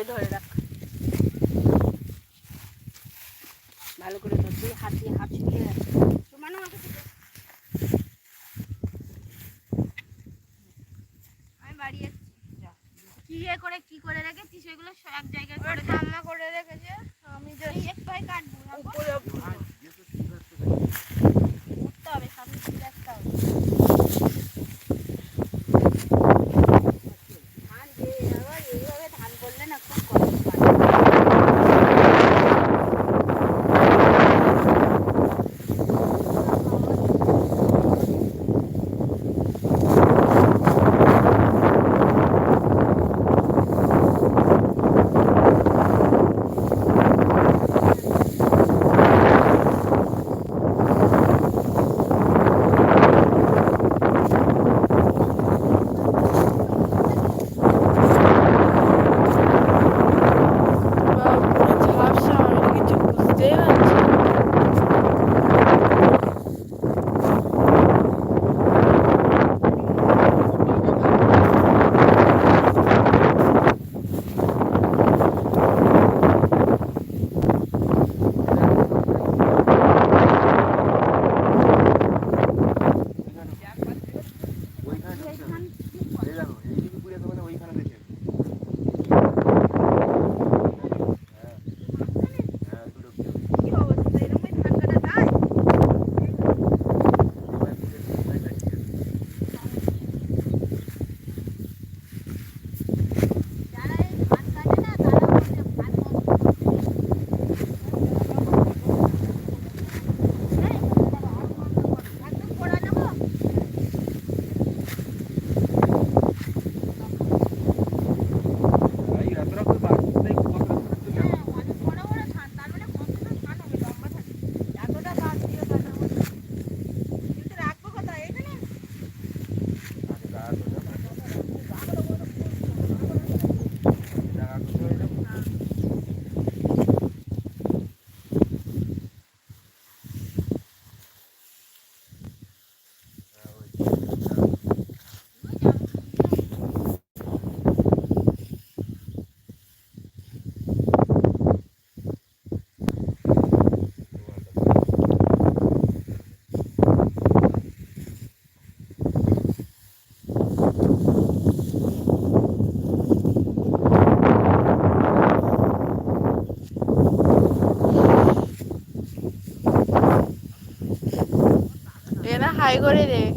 করে ধরে রাখ। ভালো করে ধর তুই হাত দিয়ে হাত শুকিয়ে রাখ আমি বাড়ি কি করে কি করে রেখেছি সেগুলো এক জায়গায় করে রান্না করে রেখেছে আমি যদি একটু কাটবো উপরে করে দেবে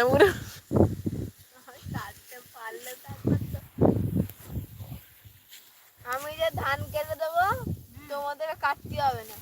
মোটামুটি আমি যে ধান কেটে দেবো তোমাদের কাটতে হবে না।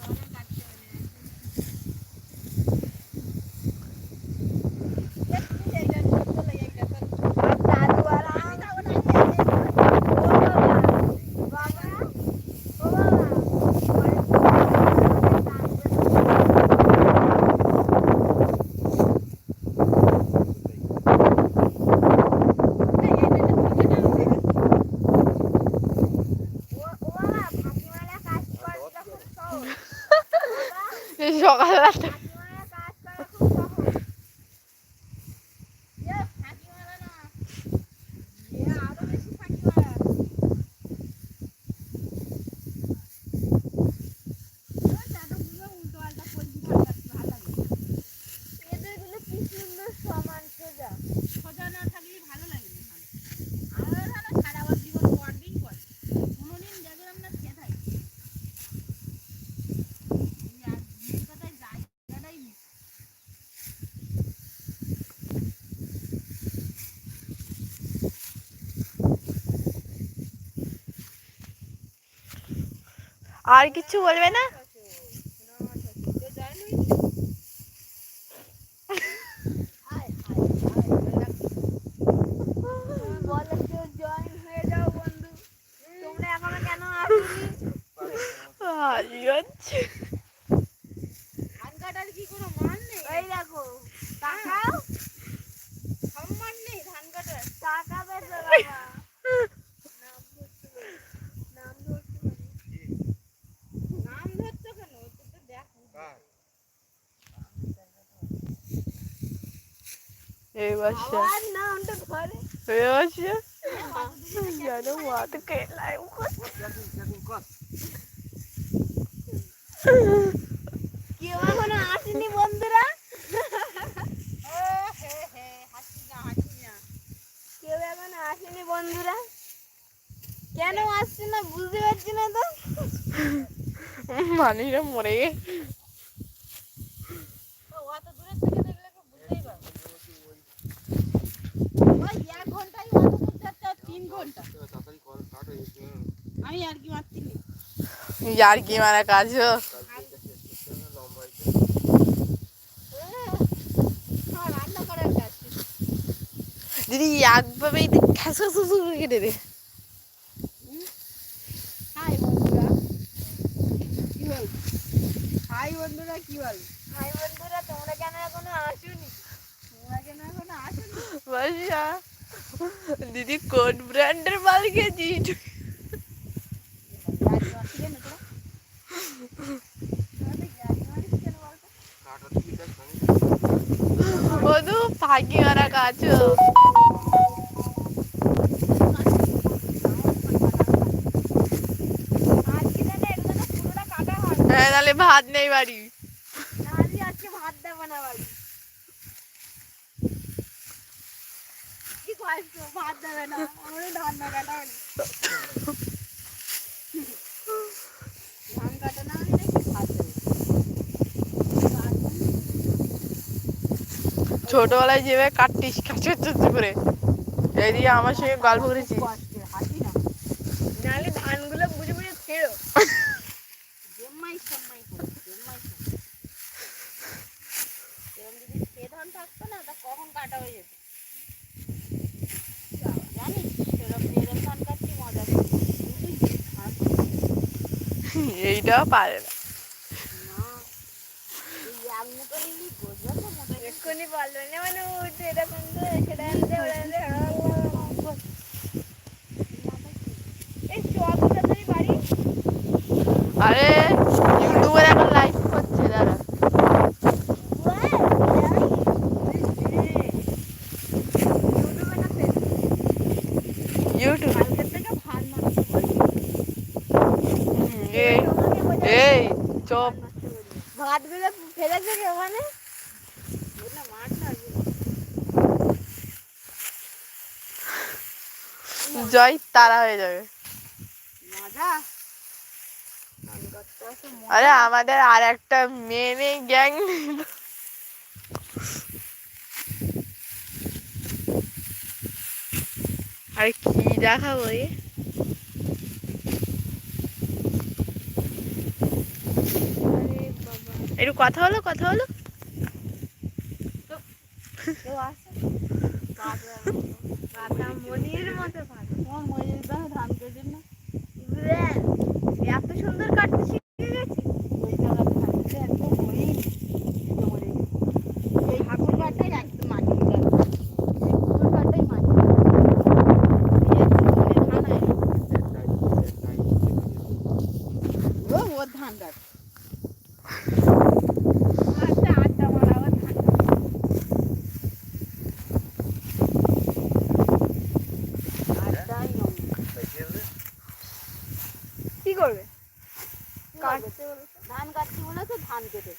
আর কিছু বলবে না? জয়েন হয়ে যাও বন্ধু। তোমরা এখনও কেন আসোনি হাসি হচ্ছে ধান কাটার কি কোনো মান নেই এই দেখো তাকাও সম্মান নেই ধান কাটার তাকাবে তো বাবা নাম ধরতে পারি। নাম ধরতে পারি। নাম ধরছো কেন ওটা তো দেখো এই বাচ্চা এই বাচ্চা জানো মাঠকে লাইভ কেউ এখনও আসেনি বন্ধুরা? কেউ এখনও আসেনি বন্ধুরা? কেন আসছে না বুঝতে পারছি না তো। মানুষরা মরে গেছে ও অত দূরের থেকে দেখলে কেউ বুঝতেই পারবে না। ওই এক ঘন্টায় অত দূর যাচ্ছে আর তিন ঘণ্টা আর কি মারছি নি। কি মারা কাজ হোক। রান্না করার কাজ। দিদি একভাবে খ্যাস খ্যাস খ্যাস করে কেটে দে। হাই বন্ধুরা। কি বল? হাই বন্ধুরা কি বল? হাই বন্ধুরা তোমরা কেন এখনও আসোনি? তোমরা কেন এখন আসেন? বাসা দিদি কোন ব্র্যান্ডের মাল খেয়েছি বধু কাটা হয় হ্যাঁ তাহলে ভাত নেই বাড়ি। আজকে ভাত দেবো না বাড়ি কি কষ্ট, ভাত দেবে না, আমারও ধান না। কাটা হয়নি ধান কাটা না হলে নাকি ভাত দেবে ছোটবেলায় যেভাবে কাটতিস কাছে করে। এদিকে আমার সঙ্গে গল্প করেছিস। নাহলে ধানগুলো বুঝে বুঝে ছেড়ো কখন কাটা হয়ে যেত? জানিস সেরকম এরকম ধান কাটছি মজা করছি এইটাও পারে না এই এক মুঠো নিলি বুঝবে তো মোটা এক্ষুনি বলবে না মানে উঠে এরকম তো সেটা আনতে ওটা আনতে এই চক তাড়াতাড়ি বাড়ি। আরে ইউটিউবে এখন লাইভ করছে দাদা ইউটিউবে? এই চপ। ভাতগুলো ফেলেছে ওখানে না মাঠ না জয় তারা হয়ে যাবে। আরে আমাদের আর একটা মেয়ে নেই গ্যাং আরে কি দেখাবো একটু কথা হলো কথা হলো এত সুন্দর কাটতে শিখে গেছি ওই জায়গাতে থাকতে একদম মরেই মরে এই ঠাকুর ঘরটাই একদম মাটি এই পুকুর ঘরটাই মাটি ও ওর ধান গাছ আচ্ছা আড্ডা মারাবার থাকে আড্ডাই নয় কি করবে কাটতে ধান কাটছি বলে তো ধান কেটে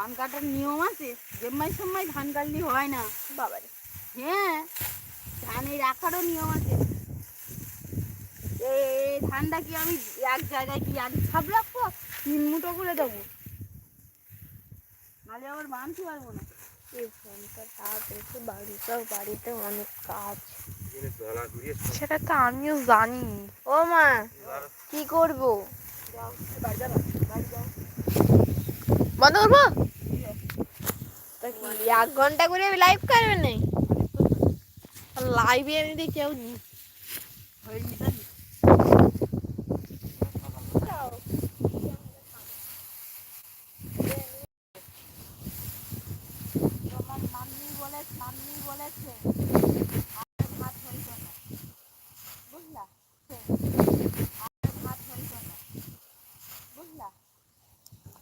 ধান কাটার নিয়ম আছে? জেম্মাই সময় ধান কাটলে হয় না। বাবারে। হ্যাঁ ধানে রাখারও নিয়ম আছে। এই এই ধানটা কি আমি এক জায়গায় কি আগে ছাপ রাখব? তিন মুঠো করে দেবো? নাহলে আবার বাঁধতে পারব না। এই ফোনটা তাপ এসে বাড়িতে বাড়িতে অনেক কাজ। সেটা তো আমিও জানি। ও মা কি করব? বন্ধ করব? এক ঘণ্টা করে লাইভ করবে নাই লাইভে এমনিতে কেউ